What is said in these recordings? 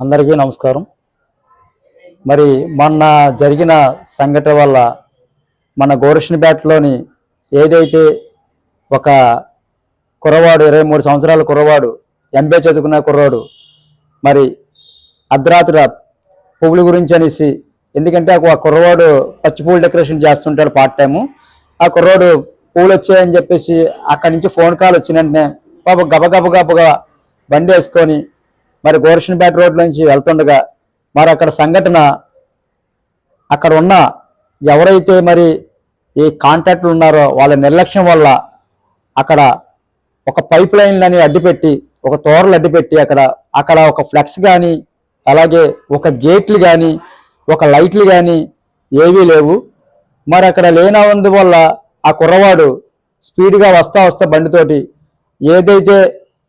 అందరికీ నమస్కారం. మరి మొన్న జరిగిన సంఘటన వల్ల మన గోరషన్పేటలోని ఏదైతే ఒక కుర్రవాడు ఇరవై మూడు సంవత్సరాల కుర్రవాడు ఎంబీఏ చదువుకున్న కుర్రవాడు మరి అర్ధరాత్రి పువ్వుల గురించి అనేసి ఎందుకంటే ఆ కుర్రవాడు పచ్చి పువ్వులు డెకరేషన్ చేస్తుంటాడు పార్ట్ టైము. ఆ కుర్రవాడు పూలు వచ్చాయని చెప్పేసి అక్కడి నుంచి ఫోన్ కాల్ వచ్చిన వెంటనే పాప గబగబగబగా బండి వేసుకొని మరి గోరషన్పేట రోడ్ నుంచి వెళ్తుండగా మరి అక్కడ సంఘటన అక్కడ ఉన్న ఎవరైతే మరి ఈ కాంట్రాక్టులు ఉన్నారో వాళ్ళ నిర్లక్ష్యం వల్ల అక్కడ ఒక పైప్ లైన్లని అడ్డుపెట్టి ఒక తోరలు అడ్డుపెట్టి అక్కడ అక్కడ ఒక ఫ్లెక్స్ కానీ అలాగే ఒక గేట్లు కానీ ఒక లైట్లు కానీ ఏవీ లేవు. మరి అక్కడ లేనందు వల్ల ఆ కుర్రవాడు స్పీడ్గా వస్తా వస్తా బండితోటి ఏదైతే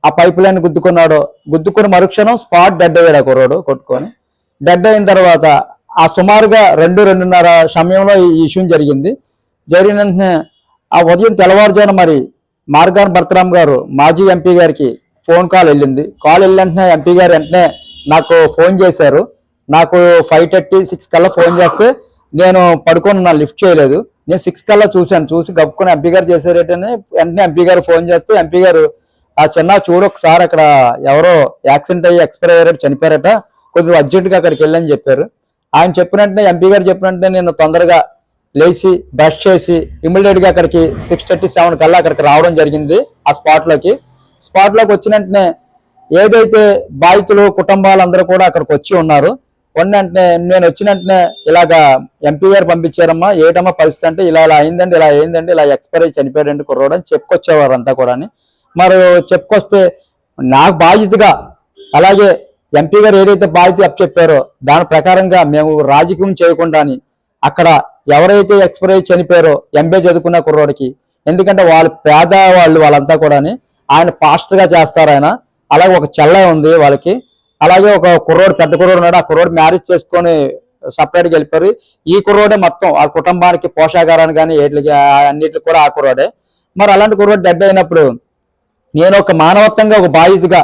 ఆ పైప్ లైన్ గుద్దుకున్నాడో గుద్దుకున్న మరుక్షణం స్పాట్ డెడ్ అయ్యాడు ఆ కుర్రాడు కొట్టుకొని. డెడ్ అయిన తర్వాత ఆ సుమారుగా రెండు రెండున్నర సమయంలో ఈ ఇష్యూ జరిగింది. జరిగిన వెంటనే ఆ ఉదయం తెల్లవారుజామున మరి మార్గాన్ భర్తరాం గారు మాజీ ఎంపీ గారికి ఫోన్ కాల్ వెళ్ళింది. కాల్ వెళ్ళిన వెంటనే ఎంపీ గారు వెంటనే నాకు ఫోన్ చేశారు. నాకు ఫైవ్ థర్టీ సిక్స్ కల్లా ఫోన్ చేస్తే నేను పడుకొని నా లిఫ్ట్ చేయలేదు. నేను సిక్స్ కల్లా చూశాను. చూసి గప్పుకొని ఎంపీ గారు చేశారేటని వెంటనే ఎంపీ గారు ఫోన్ చేస్తే ఎంపీ గారు ఆ చిన్న చూడు ఒకసారి అక్కడ ఎవరో యాక్సిడెంట్ అయ్యి ఎక్స్పైర్ అయ్యారట చనిపోయారట. కొద్దిగా అర్జెంటుగా అక్కడికి వెళ్ళని చెప్పారు. ఆయన చెప్పినట్టునే ఎంపీ గారు చెప్పినట్టునే నేను తొందరగా లేచి బ్రష్ చేసి ఇమ్మీడియట్గా అక్కడికి సిక్స్ థర్టీ సెవెన్ కల్లా అక్కడికి రావడం జరిగింది ఆ స్పాట్లోకి స్పాట్లోకి వచ్చిన వెంటనే ఏదైతే బాధితులు కుటుంబాలందరూ కూడా అక్కడికి వచ్చి ఉన్నారు. ఉన్న వెంటనే నేను వచ్చిన వెంటనే ఇలాగా ఎంపీ గారు పంపించారమ్మా ఏటమ్మా పరిస్థితి అంటే ఇలా ఇలా అయిందండి ఇలా అయిందండి ఇలా ఎక్స్పైర్ అయ్యి చనిపోయాడండి కుర్రోడని అని చెప్పుకొచ్చేవారు అంతా కూడా మరి చెప్పుకొస్తే నాకు బాధ్యతగా అలాగే ఎంపీ గారు ఏదైతే బాధ్యత చెప్పారో దాని ప్రకారంగా మేము రాజకీయం చేయకుండా అక్కడ ఎవరైతే ఎక్స్పైర్ అయ్యి చనిపోయారో ఎంబీ చదువుకున్న కుర్రోడికి ఎందుకంటే వాళ్ళు పేద వాళ్ళు వాళ్ళంతా కూడా ఆయన పాస్టర్గా చేస్తారు ఆయన. అలాగే ఒక చెల్ల ఉంది వాళ్ళకి. అలాగే ఒక కుర్రోడు పెద్ద కుర్రోడు ఉన్నాడు. ఆ కుర్రోడు మ్యారేజ్ చేసుకొని సపరేట్గా వెళ్ళిపోయారు. ఈ కుర్రోడే మొత్తం ఆ కుటుంబానికి పోషాగారాన్ని కానీ వీటికి అన్నిటికి కూడా ఆ కుర్రోడే. మరి అలాంటి కుర్రోడు డెడ్ అయినప్పుడు నేను ఒక మానవత్వంగా ఒక బాధ్యతగా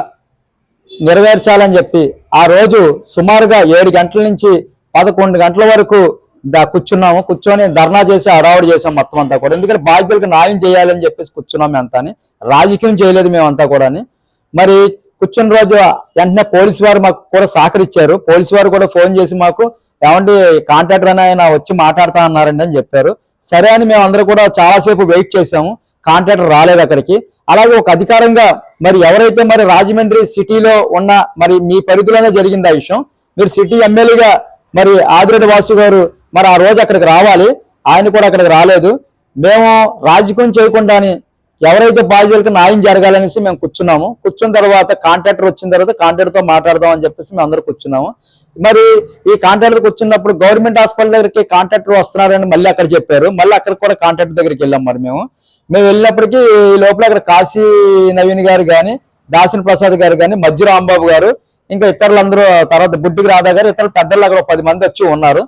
నెరవేర్చాలని చెప్పి ఆ రోజు సుమారుగా ఏడు గంటల నుంచి పదకొండు గంటల వరకు దా కూర్చున్నాము. కూర్చొని ధర్నా చేసి అడావుడు చేసాం మొత్తం అంతా కూడా. ఎందుకంటే బాధ్యతలకు న్యాయం చేయాలని చెప్పేసి కూర్చున్నాం అంతా రాజకీయం చేయలేదు మేమంతా కూడా అని మరి కూర్చున్న రోజు వెంటనే పోలీసు వారు మాకు కూడా సహకరించారు. పోలీసు వారు కూడా ఫోన్ చేసి మాకు ఏమంటే కాంట్రాక్టర్ అని ఆయన వచ్చి మాట్లాడుతా అన్నారండి అని చెప్పారు. సరే అని మేము అందరూ కూడా చాలాసేపు వెయిట్ చేసాము. కాంట్రాక్టర్ రాలేదు అక్కడికి. అలాగే ఒక అధికారంగా మరి ఎవరైతే మరి రాజమండ్రి సిటీలో ఉన్న మరి మీ పరిధిలోనే జరిగింది ఆ విషయం? మీరు సిటీ ఎమ్మెల్యేగా మరి ఆదిరెడ్డి వాసు గారు మరి ఆ రోజు అక్కడికి రావాలి. ఆయన కూడా అక్కడికి రాలేదు. మేము రాజకీయం చేయకుండానే ఎవరైతే బాధ్యులకు న్యాయం జరగాలనేసి మేము కూర్చున్నాము. కూర్చున్న తర్వాత కాంట్రాక్టర్ వచ్చిన తర్వాత కాంట్రాక్టర్తో మాట్లాడదాం అని చెప్పేసి మేము అందరూ కూర్చున్నాము. మరి ఈ కాంట్రాక్టర్ కూర్చున్నప్పుడు గవర్నమెంట్ హాస్పిటల్ దగ్గరికి కాంట్రాక్టర్ వస్తున్నారని మళ్ళీ అక్కడ చెప్పారు. మళ్ళీ అక్కడికి కూడా కాంట్రాక్టర్ దగ్గరికి వెళ్ళాం మరి మేము. మేము వెళ్ళినప్పటికీ ఈ లోపల అక్కడ కాశీ నవీన్ గారు కానీ దాసిన ప్రసాద్ గారు కానీ మధ్య రాంబాబు గారు ఇంకా ఇతరులందరూ తర్వాత బుడ్డికి రాధా గారు ఇతరులు పెద్దలు అక్కడ ఒక పది మంది వచ్చి ఉన్నారు.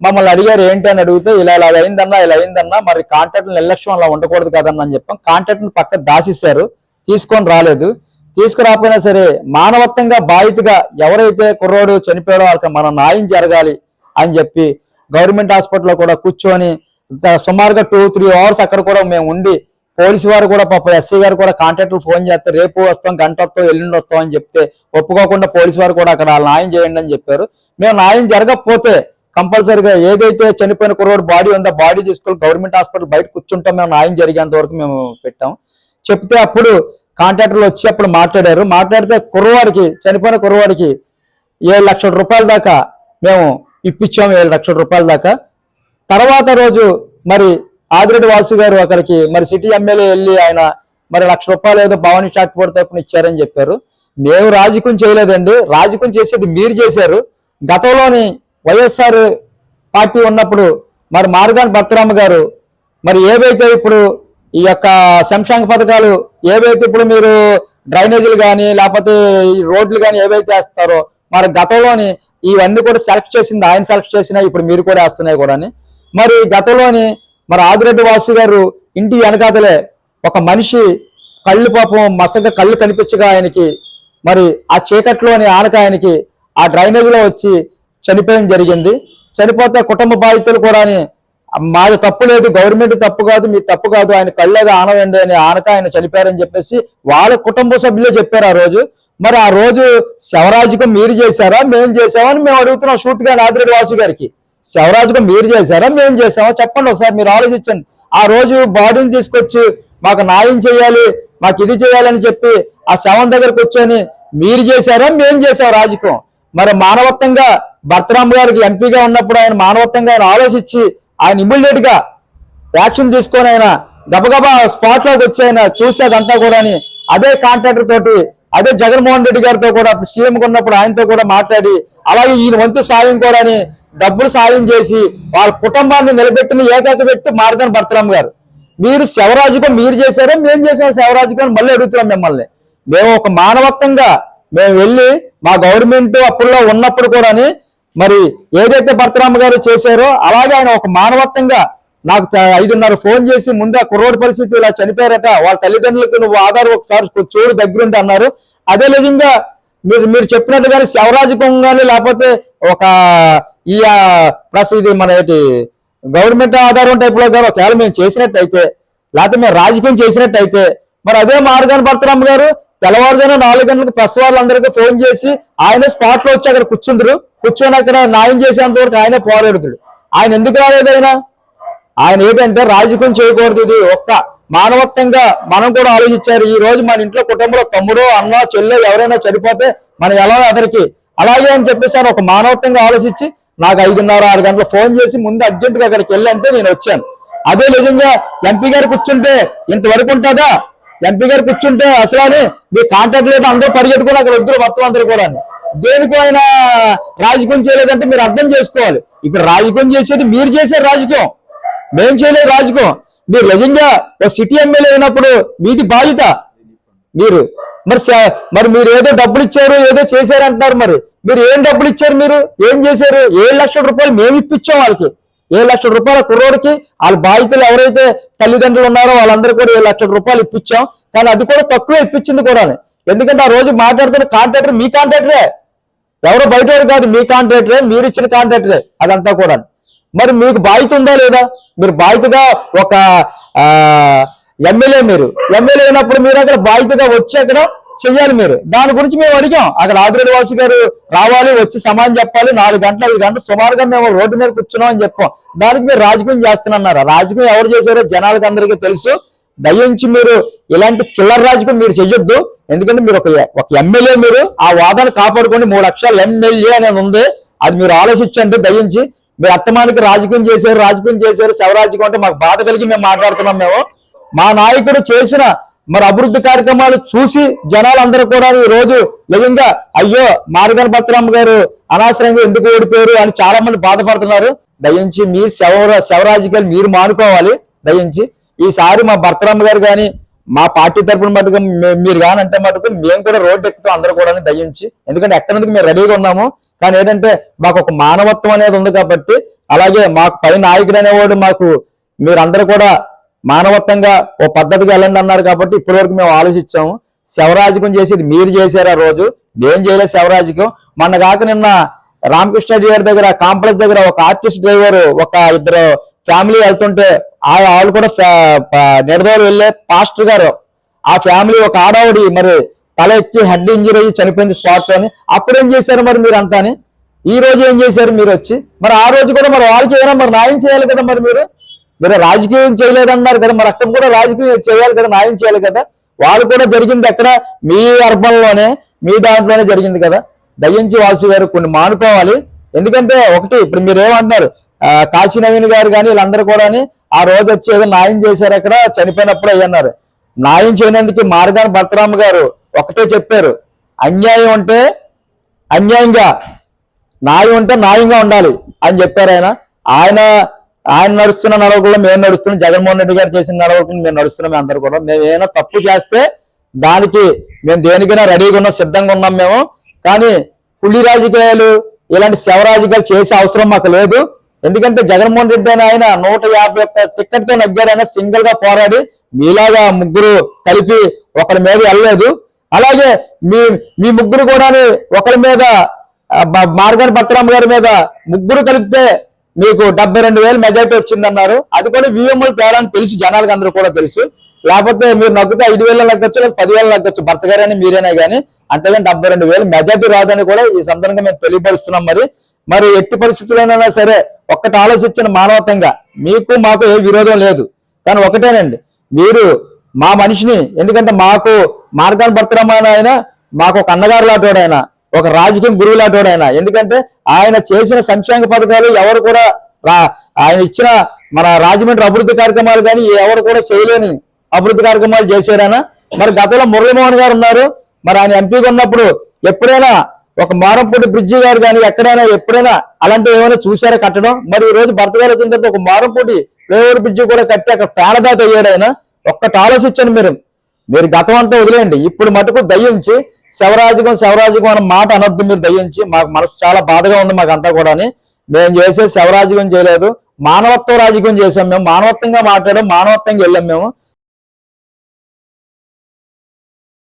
మమ్మల్ని అడిగారు ఏంటి? అని అడిగితే ఇలా ఇలా అయిందన్నా ఇలా అయిందన్నా మరి కాంట్రాక్ట్ నిర్లక్ష్యం అలా ఉండకూడదు కదన్నా అని చెప్పాం. కాంట్రాక్ట్ పక్క దాసిస్తారు తీసుకొని రాలేదు. తీసుకురాకపోయినా సరే మానవత్వంగా బాధితగా ఎవరైతే కుర్రోడు చనిపోయాడో వాళ్ళకి మనం న్యాయం జరగాలి అని చెప్పి గవర్నమెంట్ హాస్పిటల్లో కూడా కూర్చొని సుమారుగా టూ త్రీ అవర్స్ అక్కడ కూడా మేము ఉండి పోలీసు వారు కూడా పాప ఎస్ఐ గారు కూడా కాంట్రాక్టర్ ఫోన్ చేస్తే రేపు వస్తాం గంట వస్తాం ఎల్లుండి వస్తాం అని చెప్తే ఒప్పుకోకుండా పోలీసు వారు కూడా అక్కడ న్యాయం చేయండి అని చెప్పారు. మేము న్యాయం జరగకపోతే కంపల్సరీగా ఏదైతే చనిపోయిన కురవాడు బాడీ ఉందో బాడీ తీసుకొని గవర్నమెంట్ హాస్పిటల్ బయట కూర్చుంటాం మేము న్యాయం జరిగేంత వరకు మేము పెట్టాం. చెప్తే అప్పుడు కాంట్రాక్టర్లు వచ్చి అప్పుడు మాట్లాడారు. మాట్లాడితే కుర్రవాడికి చనిపోయిన కుర్రవాడికి ఏడు లక్షల రూపాయల దాకా మేము ఇప్పించాము ఏడు లక్షల రూపాయల దాకా. తర్వాత రోజు మరి ఆదిరెడ్డి వాసు గారు అక్కడికి మరి సిటీ ఎమ్మెల్యే వెళ్ళి ఆయన మరి లక్ష రూపాయలు ఏదో భవానీ షాట్ పోర్ తరపున ఇచ్చారని చెప్పారు. మేము రాజకీయం చేయలేదండి. రాజకీయం చేసేది మీరు చేశారు. గతంలోని వైఎస్ఆర్ పార్టీ ఉన్నప్పుడు మరి మార్గాన్ భర్తరామ గారు మరి ఏవైతే ఇప్పుడు ఈ యొక్క సంక్షేమ పథకాలు ఏవైతే ఇప్పుడు మీరు డ్రైనేజీలు కానీ లేకపోతే ఈ రోడ్లు కానీ ఏవైతే వేస్తారో మరి గతంలోని ఇవన్నీ కూడా సెలెక్ట్ చేసింది ఆయన సెలెక్ట్ చేసినా ఇప్పుడు మీరు కూడా వేస్తున్నాయి కూడా మరి గతంలోని మరి ఆదిరెడ్డి వాసు గారు ఇంటి వెనకాతలే ఒక మనిషి కళ్ళు పాపం మసగా కళ్ళు కనిపించగా ఆయనకి మరి ఆ చీకట్లోని ఆనక ఆయనకి ఆ డ్రైనేజీలో వచ్చి చనిపోయడం జరిగింది. చనిపోతే కుటుంబ బాధితులు కూడా మాది తప్పు లేదు గవర్నమెంట్ తప్పు కాదు మీ తప్పు కాదు ఆయన కళ్ళేది ఆనవండి అని ఆనక ఆయన చనిపోయారని చెప్పేసి వాళ్ళ కుటుంబ సభ్యులే చెప్పారు ఆ రోజు. మరి ఆ రోజు శవరాజుకం మీరు చేశారా మేము చేసామని మేము అడుగుతున్నాం షూట్గా ఆదిరెడ్డి వాసు గారికి. శవరాజుకం మీరు చేశారా? మేము చేసామా చెప్పండి ఒకసారి మీరు ఆలోచించండి. ఆ రోజు బాడీని తీసుకొచ్చి మాకు న్యాయం చేయాలి మాకు ఇది చేయాలని చెప్పి ఆ శవం దగ్గర కూర్చొని మీరు చేశారా? మేము చేసాం రాజకీయం. మరి మానవత్వంగా భర్తరామ్ గారికి ఎంపీగా ఉన్నప్పుడు ఆయన మానవత్వంగా ఆయన ఆలోచించి ఆయన ఇమ్మీడియట్గా యాక్షన్ తీసుకొని ఆయన గబగబా స్పాట్లోకి వచ్చి ఆయన చూసేదంతా కూడా అదే కాంట్రాక్టర్ తోటి అదే జగన్మోహన్ రెడ్డి గారితో కూడా సీఎం ఉన్నప్పుడు ఆయనతో కూడా మాట్లాడి అలాగే ఈయన వంతు సాయం కూడా డబ్బులు సాయం చేసి వాళ్ళ కుటుంబాన్ని నిలబెట్టిన ఏకైక వ్యక్తి మార్గన్ భర్తరామ్ గారు. మీరు శవరాజుకం మీరు చేశారో మేము చేసాం శవరాజుకం మళ్ళీ అడుగుతున్నాం మిమ్మల్ని. మేము ఒక మానవత్వంగా మేము వెళ్ళి మా గవర్నమెంట్ అప్పుల్లో ఉన్నప్పుడు కూడాని మరి ఏదైతే భర్తరామ గారు చేశారో అలాగే ఆయన ఒక మానవత్వంగా నాకు ఐదున్నర ఫోన్ చేసి ముందే కుర్రోడి పరిస్థితి ఇలా చనిపోయారట వాళ్ళ తల్లిదండ్రులకు నువ్వు ఆధార్ ఒకసారి చూడు దగ్గరుండి అన్నారు. అదే విధంగా మీరు మీరు చెప్పినట్టుగానే శవరాజకంగానే లేకపోతే ఒక ఈ ప్లస్ ఇది మన గవర్నమెంట్ ఆధారం టైప్లో లో ఒకవేళ మేము చేసినట్టయితే లేకపోతే మేము రాజకీయం చేసినట్టయితే మరి అదే మార్గాన్ని భర్తరామ్ గారు తెల్లవారుజామున నాలుగు గంటలకు ప్రెస్ వాళ్ళందరికీ ఫోన్ చేసి ఆయన స్పాట్లో వచ్చి అక్కడ కూర్చుంటారు కూర్చొని అక్కడ న్యాయం చేసేంత వరకు ఆయనే పోరాడుతాడు. ఆయన ఎందుకు రాలేదు ఆయన? ఆయన ఏంటంటే రాజకీయం చేయకూడదు ఇది ఒక్క. మానవత్వంగా మనం కూడా ఆలోచించారు. ఈ రోజు మన ఇంట్లో కుటుంబంలో తమ్ముడో అన్న చెల్లె ఎవరైనా చనిపోతే మనం ఎలా అతనికి అలాగే అని చెప్పేసి ఒక మానవత్వంగా ఆలోచించి నాకు ఐదున్నర ఆరు గంటలు ఫోన్ చేసి ముందు అర్జెంట్గా అక్కడికి వెళ్ళంటే నేను వచ్చాను. అదే నిజంగా ఎంపీ గారు కూర్చుంటే ఇంతవరకు ఉంటుందా? ఎంపీ గారు కూర్చుంటే అసలు అని మీ కాంటాక్ట్ లేదు అందరూ పరిగెట్టుకుని అక్కడ వద్దరు మొత్తం అందరూ కూడా దేనికి ఆయన రాజకీయం చేయలేదంటే మీరు అర్థం చేసుకోవాలి. ఇప్పుడు రాజకీయం చేసేది మీరు చేసే రాజకీయం. మేం చేయలేదు రాజకీయం. మీరు నిజంగా ఒక సిటీ ఎమ్మెల్యే అయినప్పుడు మీది బాధ్యత. మీరు మరి మరి మీరు ఏదో డబ్బులు ఇచ్చారు ఏదో చేశారు అంటున్నారు మరి. మీరు ఏం డబ్బులు ఇచ్చారు మీరు? ఏం చేశారు? ఏడు లక్షల రూపాయలు మేము ఇప్పించాం వాళ్ళకి. ఏడు లక్షల రూపాయల కుర్రోడికి వాళ్ళ బాధితులు ఎవరైతే తల్లిదండ్రులు ఉన్నారో వాళ్ళందరూ కూడా ఏడు లక్షల రూపాయలు ఇప్పించాం. కానీ అది కూడా తక్కువ ఇప్పించింది కూడా ఎందుకంటే ఆ రోజు మాట్లాడుతున్న కాంట్రాక్టర్ మీ కాంట్రాక్టరే. ఎవరు బయట కాదు మీ కాంట్రాక్టరే మీరు ఇచ్చిన కాంట్రాక్టరే. అదంతా కూడా మరి మీకు బాధ్యత ఉందా లేదా? మీరు బాధ్యతగా ఒక ఎమ్మెల్యే మీరు. ఎమ్మెల్యే అయినప్పుడు మీరు అక్కడ బాధ్యతగా వచ్చి అక్కడ చెయ్యాలి మీరు. దాని గురించి మేము అడిగాం. అక్కడ ఆదిరెడ్డి వాసు గారు రావాలి వచ్చి సమానం చెప్పాలి. నాలుగు గంటలు ఐదు గంటలు సుమారుగా మేము రోడ్డు మీద కూర్చున్నాం అని చెప్పాం. దానికి మీరు రాజకీయం చేస్తున్నారు రాజకీయం ఎవరు చేశారో జనాలకు అందరికీ తెలుసు. దయించి మీరు ఇలాంటి చిల్లర రాజకీయం మీరు చెయ్యొద్దు. ఎందుకంటే మీరు ఒక ఒక ఎమ్మెల్యే మీరు. ఆ వాదన కాపాడుకోండి. మూడు అక్షరాలు ఎమ్మెల్యే అనేది ఉంది. అది మీరు ఆలోచించండి దయించి. మీరు అత్తమానికి రాజకీయం చేశారు రాజకీయం చేశారు శవరాజకీయం అంటే మాకు బాధ కలిగి మేము మాట్లాడుతున్నాం మేము. మా నాయకుడు చేసిన మరి అభివృద్ధి కార్యక్రమాలు చూసి జనాలందరూ కూడా ఈ రోజు నిజంగా అయ్యో మార్గన్ భద్రమ్మ గారు అనవసరంగా ఎందుకు ఓడిపోయారు అని చాలా మంది బాధపడుతున్నారు. దయించి మీ శవ శవరాజకీయాలు మీరు మానుకోవాలి. దయించి ఈసారి మా భర్తరమ్మ గారు కానీ మా పార్టీ తరఫున మటుకు మీరు కానంటే అంటే మటుకు మేము కూడా రోడ్డు ఎక్కుతాం అందరూ కూడా దయించి ఎందుకంటే ఎక్కడికి మేము రెడీగా ఉన్నాము. కానీ ఏంటంటే మాకు ఒక మానవత్వం అనేది ఉంది కాబట్టి అలాగే మాకు పై నాయకుడు అనేవాడు మాకు మీరందరూ కూడా మానవత్వంగా ఓ పద్ధతిగా వెళ్ళండి అన్నారు కాబట్టి ఇప్పటివరకు మేము ఆలోచించాము. శవరాజకం చేసేది మీరు చేశారు ఆ రోజు మేం చేయలేదు శివరాజకం. మొన్న కాక నిన్న రామకృష్ణ గారి దగ్గర కాంప్లెక్స్ దగ్గర ఒక ఆర్టిస్ట్ డ్రైవర్ ఒక ఇద్దరు ఫ్యామిలీ వెళ్తుంటే ఆ వాళ్ళు కూడా నిర్దోలు వెళ్ళే పాస్టర్ గారు. ఆ ఫ్యామిలీ ఒక ఆడావిడి మరి తల ఎక్కి హెడ్ ఇంజరీ అయ్యి చనిపోయింది స్పాట్లోని అప్పుడు ఏం చేశారు మరి మీరు అంతాని ఈ రోజు ఏం చేశారు మీరు వచ్చి? మరి ఆ రోజు కూడా మరి వాళ్ళకి ఏమైనా మరి న్యాయం చేయాలి కదా మరి మీరు? మీరు రాజకీయం చేయలేదన్నారు కదా మరి అక్కడ కూడా రాజకీయం చేయాలి కదా న్యాయం చేయాలి కదా. వాళ్ళు కూడా జరిగింది అక్కడ మీ అర్పణలోనే మీ దాంట్లోనే జరిగింది కదా. దయించి వాసు గారు కొన్ని మానుకోవాలి. ఎందుకంటే ఒకటి ఇప్పుడు మీరు ఏమంటున్నారు కాశీ నవీన్ గారు కానీ వీళ్ళందరూ కూడా ఆ రోజు వచ్చి ఏదో న్యాయం చేశారు అక్కడ చనిపోయినప్పుడు అయ్యన్నారు. న్యాయం చేయనందుకు మార్గాన్ భర్తరామ గారు ఒకటే చెప్పారు. అన్యాయం అంటే అన్యాయంగా న్యాయం ఉంటే న్యాయంగా ఉండాలి అని చెప్పారు ఆయన. ఆయన ఆయన నడుస్తున్న నడవకుండా మేము నడుస్తున్నాం. జగన్మోహన్ రెడ్డి గారు చేసిన నడవకుండా మేము నడుస్తున్నాం. అందరు అందరూ కూడా మేము ఏమైనా తప్పు చేస్తే దానికి మేము దేనికైనా రెడీగా ఉన్నాం సిద్ధంగా ఉన్నాం మేము. కానీ పులి రాజకీయాలు ఇలాంటి శవ రాజకీయాలు చేసే అవసరం మాకు లేదు. ఎందుకంటే జగన్మోహన్ రెడ్డి అని ఆయన నూట యాభై ఒక్క టికెట్తో నగ్గారు సింగిల్గా పోరాడి మీలాగా ముగ్గురు కలిపి ఒకరి మీద వెళ్ళలేదు. అలాగే మీ మీ ముగ్గురు కూడా ఒకరి మీద మార్గన్ బ- గారి మీద ముగ్గురు కలిపితే మీకు డెబ్బై రెండు వేలు మెజార్టీ వచ్చిందన్నారు. అది కూడా విఎంఎల్ తేడా అని తెలుసు జనాలకు అందరూ కూడా తెలుసు. లేకపోతే మీరు నగ్గితే ఐదు వేలు లగ్గొచ్చు లేదా పదివేలు లగ్గొచ్చు భర్త గారని మీరేనే కానీ అంతేగాని డెబ్బై రెండు వేలు మెజార్టీ రాదని కూడా ఈ సందర్భంగా మేము తెలియపరుస్తున్నాం మరి. మరి ఎట్టి పరిస్థితుల్లోనైనా సరే ఒక్కటి ఆలోచించిన మానవతంగా మీకు మాకు ఏ విరోధం లేదు. కానీ ఒకటేనండి మీరు మా మనిషిని ఎందుకంటే మాకు మార్గాన్ని భర్తరమైన ఆయన మాకు ఒక అన్నగారు లాంటి ఆయన ఒక రాజకీయ గురువు లాంటి ఆయన. ఎందుకంటే ఆయన చేసిన సంక్షేమ పథకాలు ఎవరు కూడా ఆయన ఇచ్చిన మన రాజమండ్రి అభివృద్ధి కార్యక్రమాలు కానీ ఎవరు కూడా చేయలేని అభివృద్ధి కార్యక్రమాలు చేశారైనా మరి గతంలో మురళీమోహన్ గారు ఉన్నారు. మరి ఆయన ఎంపీగా ఉన్నప్పుడు ఎప్పుడైనా ఒక మారంపూడి బ్రిడ్జి గారు కానీ ఎక్కడైనా ఎప్పుడైనా అలాంటివి ఏమైనా చూసారా కట్టడం? మరి ఈ రోజు భర్త గారు వచ్చిన తర్వాత ఒక మారంపూడి ఫ్లైఓవర్ బ్రిడ్జి కూడా కట్టి అక్కడ పేడదాత అయ్యాడు ఆయన. ఒక్కటి ఆలోచించండి మీరు. మీరు గతం అంతా వదిలేయండి. ఇప్పుడు మటుకు దయించి శవరాజకం శవరాజకం అన్న మాట అనొద్దు మీరు దయించి. మాకు మనసు చాలా బాధగా ఉంది మాకు అంతా కూడా మేము చేసే శవరాజకం చేయలేదు. మానవత్వ రాజకీయం చేసాం మేము. మానవత్వంగా మాట్లాడాం మానవత్వంగా వెళ్ళాం మేము.